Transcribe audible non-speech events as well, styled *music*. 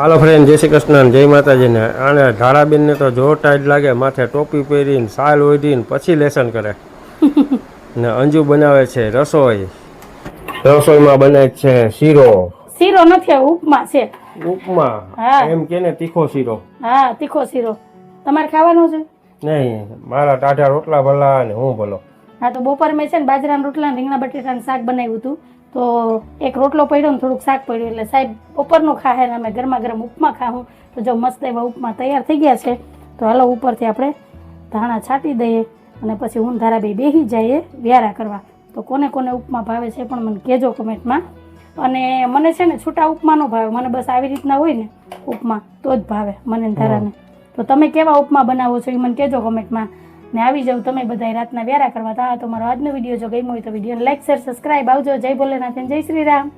હાલો friend જય શ્રી કૃષ્ણ જય માતાજીને આને ધારાબેનને તો જો ટાઈટ લાગે માથે ટોપી પહેરીને સાલ ઓઢીને પછી લેસન કરે. *laughs* ને અંજુ બનાવે છે રસોઈ. રસોઈમાં બને છે શીરો. શીરો નથી ઉપમા છે. ઉપમા? હા. એમ કે ને તીખો શીરો. હા તીખો શીરો. તમારે ખાવાનો છે? નહીં મારા ટાઢા રોટલા ભલા ને હું ભલો. હા તો બપોર મેં છે ને બાજરાના રોટલા રીંગણા બટેટાનું શાક બનાવ્યું હતું. તો એક રોટલો પડ્યો ને થોડુંક શાક પડ્યું. એટલે સાહેબ બપોરનું ખાહે ને અમે ગરમા ગરમ ઉપમા ખાવું તો જો મસ્ત એવા ઉપમા તૈયાર થઈ ગયા છે તો હાલો ઉપરથી આપણે ધાણા છાંટી દઈએ અને પછી હું ધારાભાઈ બેસી જઈએ વ્યારા કરવા. તો કોને કોને ઉપમા ભાવે છે પણ મને કહેજો કમેન્ટમાં. અને મને છે ને છૂટા ઉપમાનો ભાવે. મને બસ આવી રીતના હોય ને ઉપમા તો જ ભાવે મને ધારાને. તો તમે કેવા ઉપમા બનાવો છો એ મને કહેજો કમેન્ટમાં. ને આવી જાવ તમે બધા રાતના વ્યારા કરવા. તા તો મારો આજનો વીડિયો જો ગમ્યો હોય તો વિડીયોને લાઈક શેર સબસ્ક્રાઈબ આવજો. જય ભોલેનાથ જય શ્રી રામ.